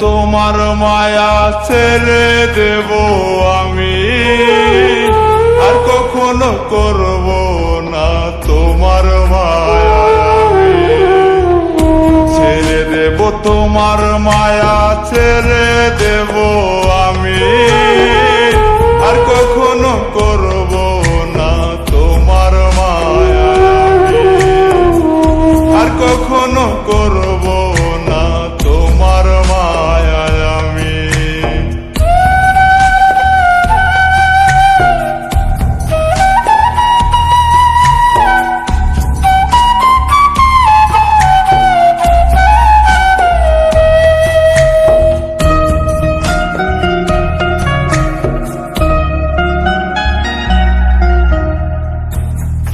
তোমার মায়া ছেড়ে দেব আমি। আর কখনো করব না তোমার মায়া। ছেড়ে দেব তোমার মায়া, ছেড়ে দেব আমি।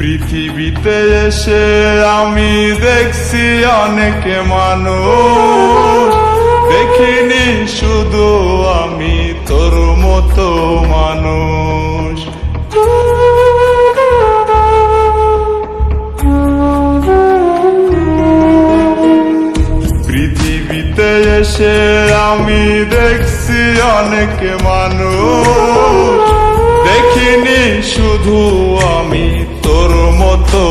পৃথিবীতে এসে আমি দেখছি অনেক মানুষ। দেখিনি শুধু আমি, তোর মতো মানুষ। পৃথিবীতে এসে আমি দেখছি অনেক মানুষ। দেখিনি শুধু আমি তোর মতো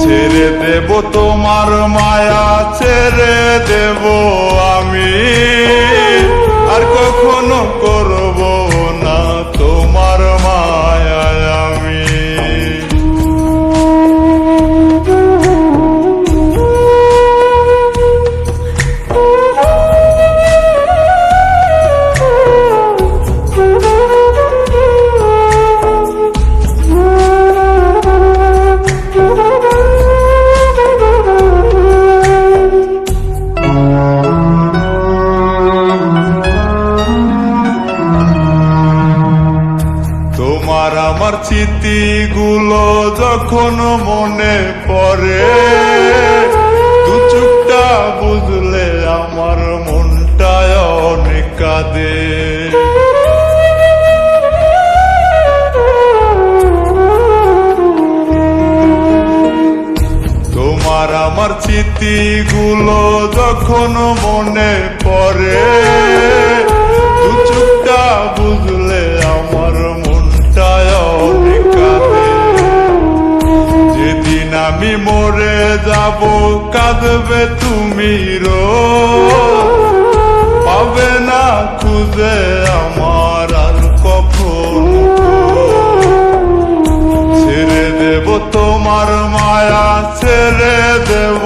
ছেড়ে দেব তোমার মায়া ছেড়ে দেব আমি। তোমার আমার স্মৃতিগুলো যখন মনে পড়ে, দু বুঝলে আমার মনটায় অনেক কাঁদে। তোমার আমার স্মৃতিগুলো যখন মনে পড়ে, দু মরে যাব, কাঁদবে তুমি রো। পাবে না খুঁজে আমার আর কখন ছেড়ে দেব তোমার মায়া, ছেড়ে দেব